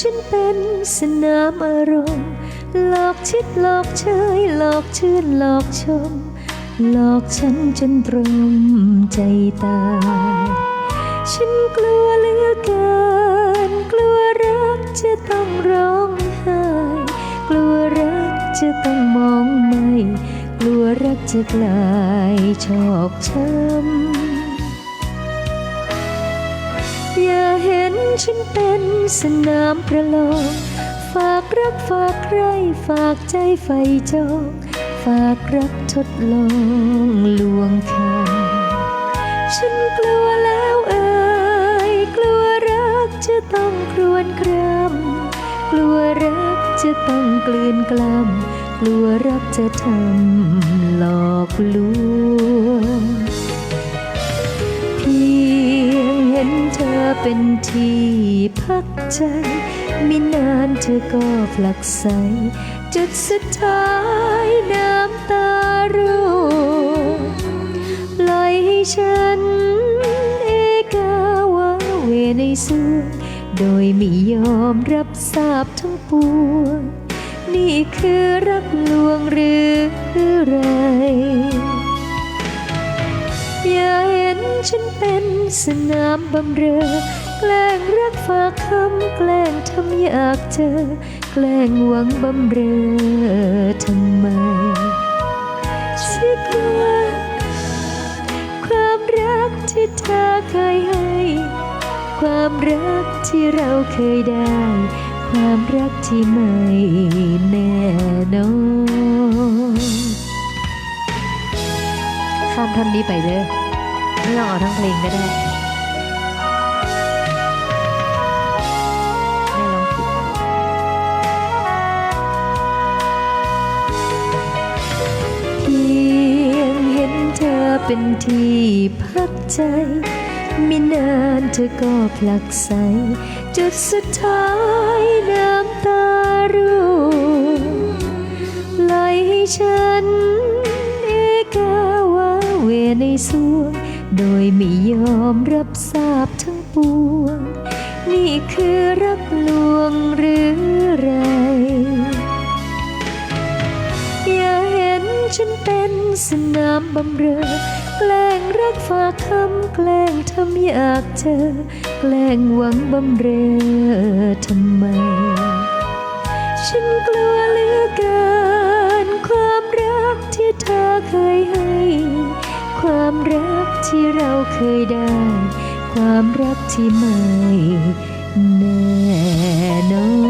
ฉันเป็นสนามอารมณ์ หลอกชิดหลอกเชยหลอกชื่นหลอกชม หลอกฉันจนตรมใจตาย ฉันกลัวเหลือเกิน กลัวรักจะต้องร้องไห้ กลัวรักจะต้องมองไม่ กลัวรักจะกลายชอกช้ำอย่าเห็ ฉันเป็นสนามประลองฝากรักฝากใครฝากใจไฟจองฝากรักทดลองลวงคำฉันกลัวแล้วเอ่ยกลัวรักจะต้องครวนครำกลัวรักจะต้องกลืนกล้ำกลัวรักจะทำหลอกลวง พักใจไม่นานเธอก็ผลักใส จุดสุดท้ายน้ำตาร่วงปล่อยให้ฉันเอกาวาเวในสวงโดยไม่ยอมรับทราบทั้งปวง นี่คือรักลวงหรือไร ฉันเป็นสนามบำเรอ แกล้งรักฝากคำแกล้งทำอยากเจอ แกล้งหวังบำเรอทำไมฉันกลัวความรักที่เธอเคยให้ ความรักที่เราเคยได้ ความรักที่ไม่แน่นอนข้ามท่อนนี้ไปเด้อ ไม่ต้องเอาทั้งเพลงก็ได้ไม่ร้องผิดเพียงเห็นเธอเป็นที่พักใจไม่นานเธอก็ผลักใส จุดสุดท้ายน้ำตาร่วงปล่อยให้ฉันเอกาวาเวในสวง โดยไม่ยอมรับทราบทั้งปวง นี่คือรักลวงหรือไร อย่าเห็นฉันเป็นสนามบำเรอ แกล้งรักฝากคำแกล้งทำอยากเจอ แกล้งหวังบำเรอทำไม ฉันกลัวเหลือเกิน ที่เราเคยได้ ความรักที่ไม่แน่นอน